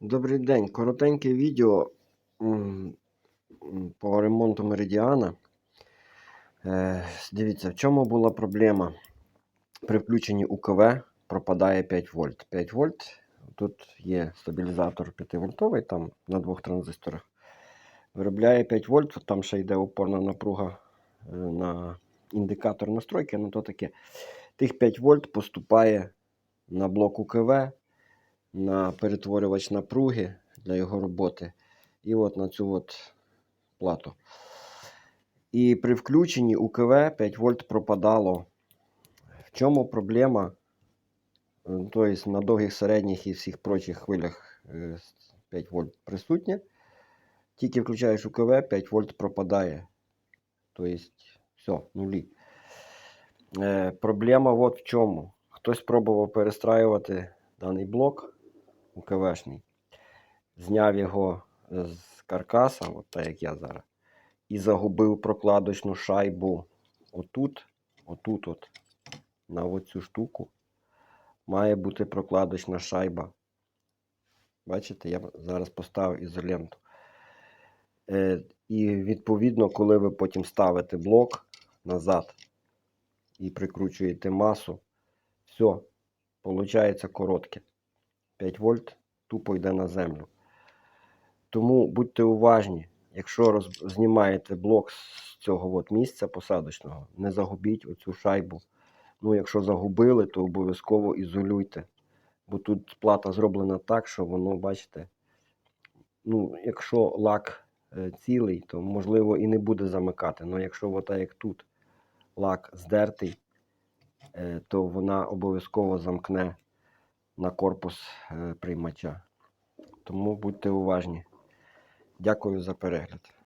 Добрий день. Коротеньке відео по ремонту меридіана. Е, Дивіться, в чому була проблема. При включенні УКВ пропадає 5 вольт. 5 вольт. Тут є стабілізатор 5 вольтовий, там на двох транзисторах. Виробляє 5 вольт, там ще йде опорна напруга е, на індикатор настройки, ну то таке. Тих 5 вольт поступає на блок УКВ, на перетворювач напруги для його роботи. І от на цю от плату. І при включенні УКВ 5 вольт пропадало. В чому проблема? Е, Тобто на довгих середніх і всіх прочих хвилях е, 5 вольт присутнє. Тільки включаєш УКВ, 5 вольт пропадає. Тобто, все, нулі. Е, проблема от в чому. Хтось пробував перестраювати даний блок УКВшний, зняв його з каркаса, от так як я зараз, і загубив прокладочну шайбу отут, отут, от, на оцю штуку. Має бути прокладочна шайба. Бачите, я зараз поставив ізоленту. Е, і відповідно, коли ви потім ставите блок назад і прикручуєте масу, все, виходить коротке. 5 вольт тупо йде на землю. Тому будьте уважні, якщо роз... знімаєте блок з цього от місця посадочного, не загубіть оцю шайбу. Ну, якщо загубили, то обов'язково ізолюйте. Бо тут плата зроблена так, що воно, бачите, ну, якщо лак е, цілий, то можливо і не буде замикати. Але якщо от так як тут лак здертий, е, то вона обов'язково замкне на корпус е, приймача. Тому будьте уважні. Дякую за перегляд.